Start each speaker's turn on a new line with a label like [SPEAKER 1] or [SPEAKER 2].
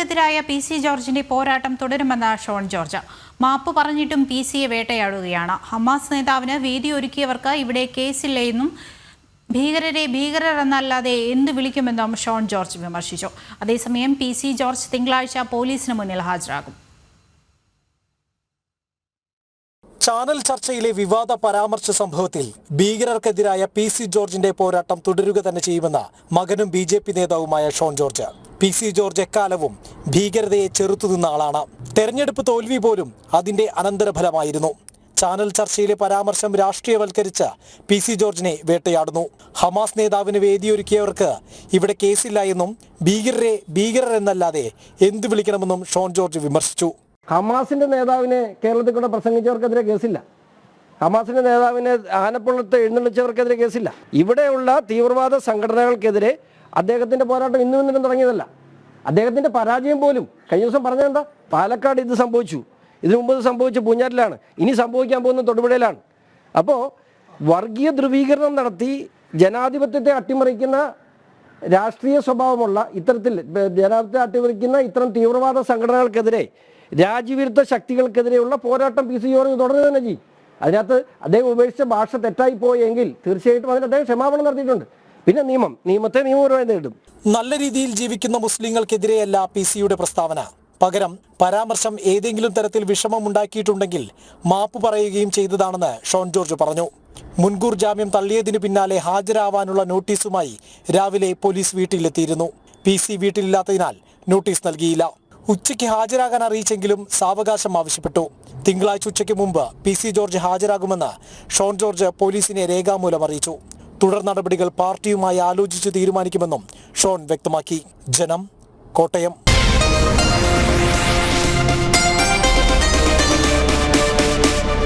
[SPEAKER 1] ഭീകരർക്കെതിരായ P C ജോർജിന്റെ പോരാട്ടം തുടരുമെന്ന് ഷോൺ ജോർജ്. മാപ്പ് പറഞ്ഞിട്ടും പി സിയെ വേട്ടയാടുകയാണ്. ഹമാസ് നേതാവിന് വേദി ഒരുക്കിയവർക്ക് ഇവിടെ കേസില്ലെന്നും ഭീകരരെ ഭീകരർ എന്നല്ലാതെ എന്ത് വിളിക്കുമെന്നും ഷോൺ ജോർജ് വിമർശിച്ചു. അതേസമയം പി സി ജോർജ് തിങ്കളാഴ്ച പോലീസിന് മുന്നിൽ ഹാജരാകും.
[SPEAKER 2] ചാനൽ ചർച്ചയിലെ വിവാദ പരാമർശ സംഭവത്തിൽ ഭീകരർക്കെതിരായ പി സി ജോർജിന്റെ പോരാട്ടം തുടരുക തന്നെ ചെയ്യുമെന്ന് മകനും ബി നേതാവുമായ Shone George. P C George എക്കാലവും ഭീകരതയെ ചെറുത്തുനിന്ന ആളാണ്. തെരഞ്ഞെടുപ്പ് തോൽവി പോലും അതിന്റെ അനന്തരഫലമായിരുന്നു. ചാനൽ ചർച്ചയിലെ പരാമർശം രാഷ്ട്രീയവൽക്കരിച്ച പി സി ജോർജിനെ വേട്ടയാടുന്നു. ഹമാസ് നേതാവിന് വേദിയൊരുക്കിയവർക്ക് ഇവിടെ കേസില്ല എന്നും ഭീകരരെ ഭീകരർ എന്നല്ലാതെ എന്തു വിളിക്കണമെന്നും ഷോൺ ജോർജ് വിമർശിച്ചു.
[SPEAKER 3] ഹമാസിന്റെ നേതാവിനെ കേരളത്തിൽ കൂടെ പ്രസംഗിച്ചവർക്കെതിരെ കേസില്ല. ഹമാസിന്റെ നേതാവിനെ ആനപ്പുള്ളത്ത് എഴുന്നള്ളിച്ചവർക്കെതിരെ കേസില്ല. ഇവിടെയുള്ള തീവ്രവാദ സംഘടനകൾക്കെതിരെ അദ്ദേഹത്തിന്റെ പോരാട്ടം ഇന്നും ഇന്നലും തുടങ്ങിയതല്ല. അദ്ദേഹത്തിന്റെ പരാജയം പോലും കഴിഞ്ഞ ദിവസം പറഞ്ഞതെന്താ പാലക്കാട് ഇത് സംഭവിച്ചു. ഇതിനു മുമ്പ് സംഭവിച്ച പൂഞ്ഞാറ്റിലാണ്. ഇനി സംഭവിക്കാൻ പോകുന്ന തൊടുപുഴയിലാണ്. അപ്പോൾ വർഗീയ ധ്രുവീകരണം നടത്തി ജനാധിപത്യത്തെ അട്ടിമറിക്കുന്ന രാഷ്ട്രീയ സ്വഭാവമുള്ള ഇത്തരത്തിൽ ജനാധിപത്യത്തെ അട്ടിമറിക്കുന്ന ഇത്തരം തീവ്രവാദ സംഘടനകൾക്കെതിരെ രാജ്യവിരുദ്ധ ശക്തികൾക്കെതിരെയുള്ള പോരാട്ടം പി സി ജോർജ് തുടരുക തന്നെ ചെയ്യും. അതിനകത്ത് അദ്ദേഹം ഉപേക്ഷിച്ച ഭാഷ തെറ്റായി പോയെങ്കിൽ തീർച്ചയായിട്ടും അതിന് അദ്ദേഹം ക്ഷമാപണം നടത്തിയിട്ടുണ്ട്. പിന്നെ നിയമം. നിയമത്തെ നിയമപരമായി നേടും
[SPEAKER 2] നല്ല രീതിയിൽ ജീവിക്കുന്ന മുസ്ലിങ്ങൾക്കെതിരെയല്ല പി സിയുടെ പ്രസ്താവന. പകരം പരാമർശം ഏതെങ്കിലും തരത്തിൽ വിഷമമുണ്ടാക്കിയിട്ടുണ്ടെങ്കിൽ മാപ്പ് പറയുകയും ചെയ്തതാണെന്ന് ഷോൺ ജോർജ് പറഞ്ഞു. മുൻകൂർ ജാമ്യം തള്ളിയതിനു പിന്നാലെ ഹാജരാവാനുള്ള നോട്ടീസുമായി രാവിലെ പോലീസ് വീട്ടിലെത്തിയിരുന്നു. പി സി വീട്ടിലില്ലാത്തതിനാൽ നോട്ടീസ് നൽകിയില്ല. ഉച്ചയ്ക്ക് ഹാജരാകാൻ അറിയിച്ചെങ്കിലും സാവകാശം ആവശ്യപ്പെട്ടു. തിങ്കളാഴ്ച ഉച്ചയ്ക്ക് മുമ്പ് പി സി ജോർജ് ഹാജരാകുമെന്ന് ഷോൺ ജോർജ് പോലീസിനെ രേഖാമൂലം അറിയിച്ചു. തുടർ നടപടികൾ പാർട്ടിയുമായി ആലോചിച്ച് തീരുമാനിക്കുമെന്നും ഷോൺ വ്യക്തമാക്കി. ജനം കോട്ടയം.